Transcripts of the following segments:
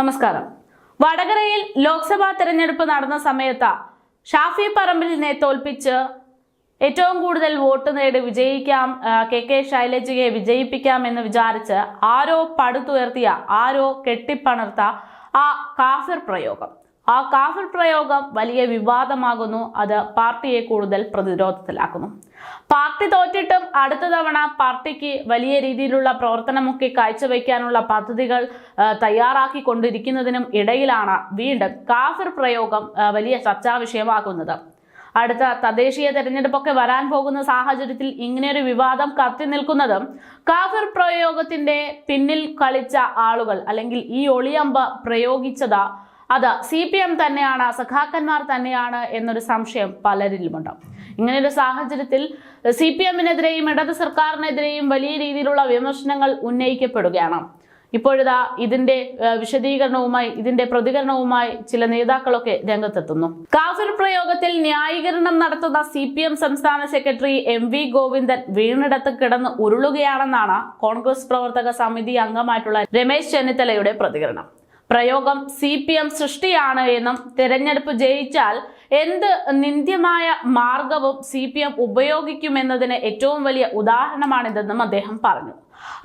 നമസ്കാരം. വടകരയിൽ ലോക്സഭാ തെരഞ്ഞെടുപ്പ് നടന്ന സമയത്ത് ഷാഫി പറമ്പിലിനെ തോൽപ്പിച്ച് ഏറ്റവും കൂടുതൽ വോട്ട് നേടി വിജയിക്കാം കെ കെ ശൈലജയെ വിജയിപ്പിക്കാം എന്ന് വിചാരിച്ച് ആരോ പടുത്തുയർത്തിയ ആരോ കെട്ടിപ്പണർത്ത ആ കാഫിർ പ്രയോഗം. ആ കാഫിർ പ്രയോഗം വലിയ വിവാദമാകുന്നു. അത് പാർട്ടിയെ കൂടുതൽ പ്രതിരോധത്തിലാക്കുന്നു. പാർട്ടി തോറ്റിട്ടും അടുത്ത തവണ പാർട്ടിക്ക് വലിയ രീതിയിലുള്ള പ്രവർത്തനമൊക്കെ കാഴ്ചവെക്കാനുള്ള പദ്ധതികൾ തയ്യാറാക്കി തയ്യാറാക്കിക്കൊണ്ടിരിക്കുന്നതിനും ഇടയിലാണ് വീണ്ടും കാഫിർ പ്രയോഗം വലിയ ചർച്ചാ വിഷയമാകുന്നത്. അടുത്ത തദ്ദേശീയ തെരഞ്ഞെടുപ്പൊക്കെ വരാൻ പോകുന്ന സാഹചര്യത്തിൽ ഇങ്ങനെയൊരു വിവാദം കത്തി നിൽക്കുന്നതും കാഫിർ പ്രയോഗത്തിന്റെ പിന്നിൽ കളിച്ച ആളുകൾ അല്ലെങ്കിൽ ഈ ഒളിയമ്പ പ്രയോഗിച്ചത് അത് സി പി എം തന്നെയാണ് സഖാക്കന്മാർ തന്നെയാണ് എന്നൊരു സംശയം പലരിലുമുണ്ട്. ഇങ്ങനെയൊരു സാഹചര്യത്തിൽ സി പി എമ്മിനെതിരെയും ഇടത് സർക്കാരിനെതിരെയും വലിയ രീതിയിലുള്ള വിമർശനങ്ങൾ ഉന്നയിക്കപ്പെടുകയാണ്. ഇപ്പോഴിതാ ഇതിന്റെ വിശദീകരണവുമായി ഇതിന്റെ പ്രതികരണവുമായി ചില നേതാക്കളൊക്കെ രംഗത്തെത്തുന്നു. കാഫിർ പ്രയോഗത്തിൽ ന്യായീകരണം നടത്തുന്ന സി പി എം സംസ്ഥാന സെക്രട്ടറി എം വി ഗോവിന്ദൻ വീണിടത്ത് കിടന്ന് ഉരുളുകയാണെന്നാണ് കോൺഗ്രസ് പ്രവർത്തക സമിതി അംഗമായിട്ടുള്ള രമേശ് ചെന്നിത്തലയുടെ പ്രതികരണം. പ്രയോഗം സി പി എം സൃഷ്ടിയാണ് എന്നും തെരഞ്ഞെടുപ്പ് ജയിച്ചാൽ എന്ത് നിന്ദ്യമായ മാർഗവും സി പി എം ഉപയോഗിക്കുമെന്നതിന് ഏറ്റവും വലിയ ഉദാഹരണമാണിതെന്നും അദ്ദേഹം പറഞ്ഞു.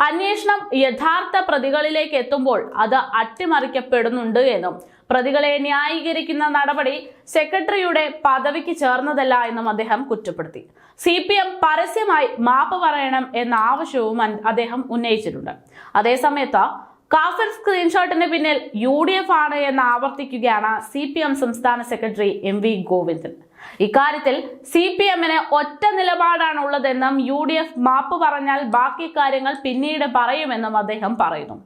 അന്വേഷണം യഥാർത്ഥ പ്രതികളിലേക്ക് എത്തുമ്പോൾ അത് അട്ടിമറിക്കപ്പെടുന്നുണ്ട് എന്നും പ്രതികളെ ന്യായീകരിക്കുന്ന നടപടി സെക്രട്ടറിയുടെ പദവിക്ക് ചേർന്നതല്ല എന്നും അദ്ദേഹം കുറ്റപ്പെടുത്തി. സി പി എം പരസ്യമായി മാപ്പ് പറയണം എന്ന ആവശ്യവും അദ്ദേഹം ഉന്നയിച്ചിട്ടുണ്ട്. അതേസമയത്ത് കാഫിർ സ്ക്രീൻഷോട്ടിന് പിന്നിൽ യു ഡി എഫ് ആണ് എന്ന് ആവർത്തിക്കുകയാണ് സി പി എം സംസ്ഥാന സെക്രട്ടറി എം വി ഗോവിന്ദൻ. ഇക്കാര്യത്തിൽ സി പി എമ്മിന് ഒറ്റ നിലപാടാണ് ഉള്ളതെന്നും യു ഡി എഫ് മാപ്പ് പറഞ്ഞാൽ ബാക്കി കാര്യങ്ങൾ പിന്നീട് പറയുമെന്നും അദ്ദേഹം പറയുന്നു.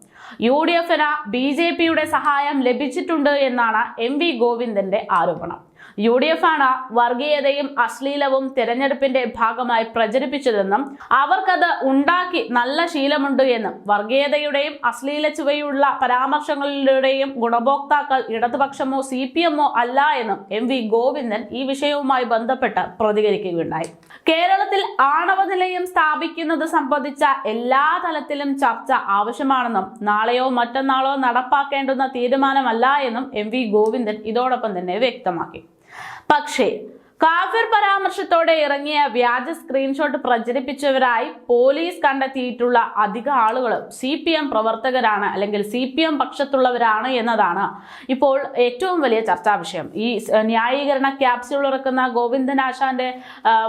യു ഡി എഫിന് ബി ജെ പിയുടെ സഹായം ലഭിച്ചിട്ടുണ്ട് എന്നാണ് എം വി ഗോവിന്ദന്റെ ആരോപണം. യു ഡി എഫ് ആണ് വർഗീയതയും അശ്ലീലവും തെരഞ്ഞെടുപ്പിന്റെ ഭാഗമായി പ്രചരിപ്പിച്ചതെന്നും അവർക്കത് ഉണ്ടാക്കി നല്ല ശീലമുണ്ട് എന്നും വർഗീയതയുടെയും അശ്ലീല ചുവയുള്ള പരാമർശങ്ങളിലൂടെയും ഗുണഭോക്താക്കൾ ഇടതുപക്ഷമോ സി പി എമ്മോ അല്ല എന്നും എം വി ഗോവിന്ദൻ ഈ വിഷയവുമായി ബന്ധപ്പെട്ട് പ്രതികരിക്കുകയുണ്ടായി. കേരളത്തിൽ ആണവ നിലയം സ്ഥാപിക്കുന്നത് സംബന്ധിച്ച എല്ലാ തലത്തിലും ചർച്ച ആവശ്യമാണെന്നും നാളെയോ മറ്റന്നാളോ നടപ്പാക്കേണ്ടുന്ന തീരുമാനമല്ല എന്നും എം വി ഗോവിന്ദൻ ഇതോടൊപ്പം തന്നെ വ്യക്തമാക്കി. പക്ഷേ കാഫിർ പരാമർശത്തോടെ ഇറങ്ങിയ വ്യാജ സ്ക്രീൻഷോട്ട് പ്രചരിപ്പിച്ചവരായി പോലീസ് കണ്ടെത്തിയിട്ടുള്ള അധിക ആളുകളും സി പി എം പ്രവർത്തകരാണ് അല്ലെങ്കിൽ സി പി എം പക്ഷത്തുള്ളവരാണ് എന്നതാണ് ഇപ്പോൾ ഏറ്റവും വലിയ ചർച്ചാ വിഷയം. ഈ ന്യായീകരണ ക്യാപ്സ്യൂൾ ഇറക്കുന്ന ഗോവിന്ദൻ ആശാന്റെ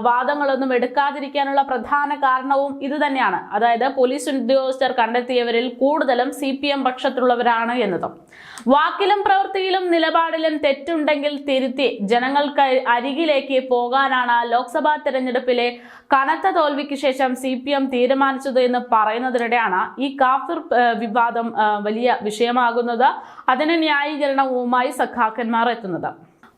വാദങ്ങളൊന്നും എടുക്കാതിരിക്കാനുള്ള പ്രധാന കാരണവും ഇത് തന്നെയാണ്. അതായത് പോലീസ് ഉദ്യോഗസ്ഥർ കണ്ടെത്തിയവരിൽ കൂടുതലും സി പി എം പക്ഷത്തുള്ളവരാണ് എന്നതും. വാക്കിലും പ്രവൃത്തിയിലും നിലപാടിലും തെറ്റുണ്ടെങ്കിൽ തിരുത്തി ജനങ്ങൾക്ക് അരികിലേക്ക് പോകാനാണ് ലോക്സഭാ തെരഞ്ഞെടുപ്പിലെ കനത്ത തോൽവിക്ക് ശേഷം സി പി എം തീരുമാനിച്ചത് എന്ന് പറയുന്നതിനിടെയാണ് ഈ കാഫിർ വിവാദം വലിയ വിഷയമാകുന്നത്. അതിന് ന്യായീകരണവുമായി സഖാക്കന്മാർ എത്തുന്നത്.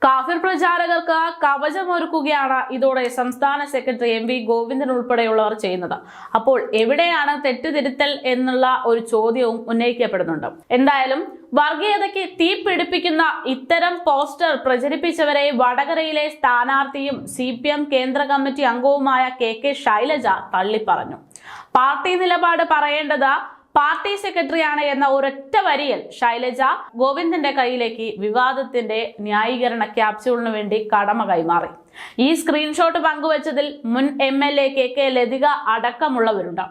കാഫിർ പ്രചാരകർക്ക് കവചമൊരുക്കുകയാണ് ഇതോടെ സംസ്ഥാന സെക്രട്ടറി എം വി ഗോവിന്ദൻ ഉൾപ്പെടെയുള്ളവർ ചെയ്യുന്നത്. അപ്പോൾ എവിടെയാണ് തെറ്റുതിരുത്തൽ എന്നുള്ള ഒരു ചോദ്യവും ഉന്നയിക്കപ്പെടുന്നുണ്ട്. എന്തായാലും വർഗീയതയ്ക്ക് തീ പിടിപ്പിക്കുന്ന ഇത്തരം പോസ്റ്റർ പ്രചരിപ്പിച്ചവരെ വടകരയിലെ സ്ഥാനാർത്ഥിയും സി പി എം കേന്ദ്ര കമ്മിറ്റി അംഗവുമായ കെ കെ ശൈലജ തള്ളിപ്പറഞ്ഞു. പാർട്ടി നിലപാട് പറയേണ്ടത് പാർട്ടി സെക്രട്ടറിയാണ് എന്ന ഒരൊറ്റ വരിയിൽ ശൈലജ ഗോവിന്ദന്റെ കയ്യിലേക്ക് വിവാദത്തിന്റെ ന്യായീകരണ ക്യാപ്സ്യൂളിനു വേണ്ടി കടമ കൈമാറി. ഈ സ്ക്രീൻഷോട്ട് പങ്കുവച്ചതിൽ മുൻ M L A K K Lathika അടക്കമുള്ളവരുണ്ട്.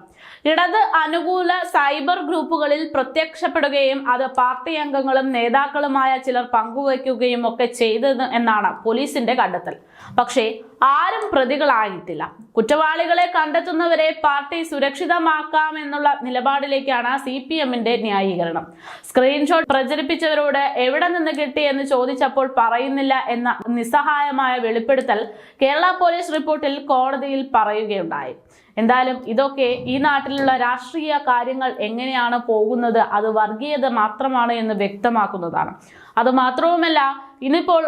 ഇടത് അനുകൂല സൈബർ ഗ്രൂപ്പുകളിൽ പ്രത്യക്ഷപ്പെടുകയും അത് പാർട്ടി അംഗങ്ങളും നേതാക്കളുമായ ചിലർ പങ്കുവയ്ക്കുകയും ഒക്കെ ചെയ്തത് എന്നാണ് പോലീസിന്റെ കണ്ടെത്തൽ. പക്ഷേ ആരും പ്രതികളായിട്ടില്ല. കുറ്റവാളികളെ കണ്ടെത്തുന്നവരെ പാർട്ടി സുരക്ഷിതമാക്കാമെന്നുള്ള നിലപാടിലേക്കാണ് സി പി എമ്മിന്റെ ന്യായീകരണം. സ്ക്രീൻഷോട്ട് പ്രചരിപ്പിച്ചവരോട് എവിടെ നിന്ന് കിട്ടി എന്ന് ചോദിച്ചപ്പോൾ പറയുന്നില്ല എന്ന നിസ്സഹായമായ വെളിപ്പെടുത്തൽ കേരള പോലീസ് റിപ്പോർട്ടിൽ കോടതിയിൽ പറയുകയുണ്ടായി. എന്തായാലും ഇതൊക്കെ ഈ നാട്ടിലുള്ള രാഷ്ട്രീയ കാര്യങ്ങൾ എങ്ങനെയാണ് പോകുന്നത്? അത് വർഗീയത മാത്രമാണ് എന്ന് വ്യക്തമാക്കുന്നതാണ്. അത് മാത്രവുമല്ല ഇന്നിപ്പോൾ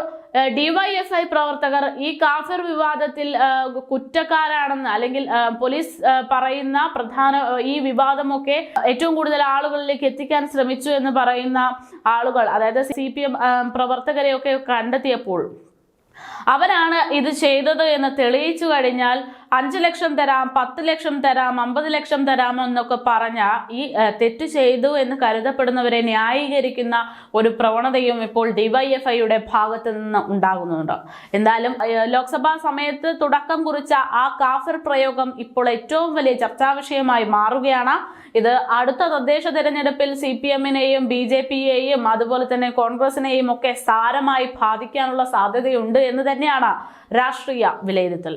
ഡിവൈഎഫ്ഐ പ്രവർത്തകർ ഈ കാഫിർ വിവാദത്തിൽ കുറ്റക്കാരാണെന്ന് അല്ലെങ്കിൽ പോലീസ് പറയുന്ന പ്രധാന ഈ വിവാദമൊക്കെ ഏറ്റവും കൂടുതൽ ആളുകളിലേക്ക് എത്തിക്കാൻ ശ്രമിച്ചു എന്ന് പറയുന്ന ആളുകൾ അതായത് സി പി എം പ്രവർത്തകരെയൊക്കെ കണ്ടെത്തിയപ്പോൾ അവരാണ് ഇത് ചെയ്തത് എന്ന് തെളിയിച്ചു കഴിഞ്ഞാൽ അഞ്ചു ലക്ഷം തരാം പത്ത് ലക്ഷം തരാം അമ്പത് ലക്ഷം തരാം എന്നൊക്കെ പറഞ്ഞ ഈ തെറ്റ് ചെയ്തു എന്ന് കരുതപ്പെടുന്നവരെ ന്യായീകരിക്കുന്ന ഒരു പ്രവണതയും ഇപ്പോൾ ഡിവൈഎഫ്ഐയുടെ ഭാഗത്ത് നിന്ന് ഉണ്ടാകുന്നുണ്ട്. എന്തായാലും ലോക്സഭാ സമയത്ത് തുടക്കം കുറിച്ച ആ കാഫിർ പ്രയോഗം ഇപ്പോൾ ഏറ്റവും വലിയ ചർച്ചാ വിഷയമായി മാറുകയാണ്. ഇത് അടുത്ത തദ്ദേശ തെരഞ്ഞെടുപ്പിൽ സി പി എമ്മിനെയും ബി ജെ പിയെയും അതുപോലെ തന്നെ കോൺഗ്രസിനെയും ഒക്കെ സാരമായി ബാധിക്കാനുള്ള സാധ്യതയുണ്ട് എന്ന് തന്നെയാണ് രാഷ്ട്രീയ വിലയിരുത്തൽ.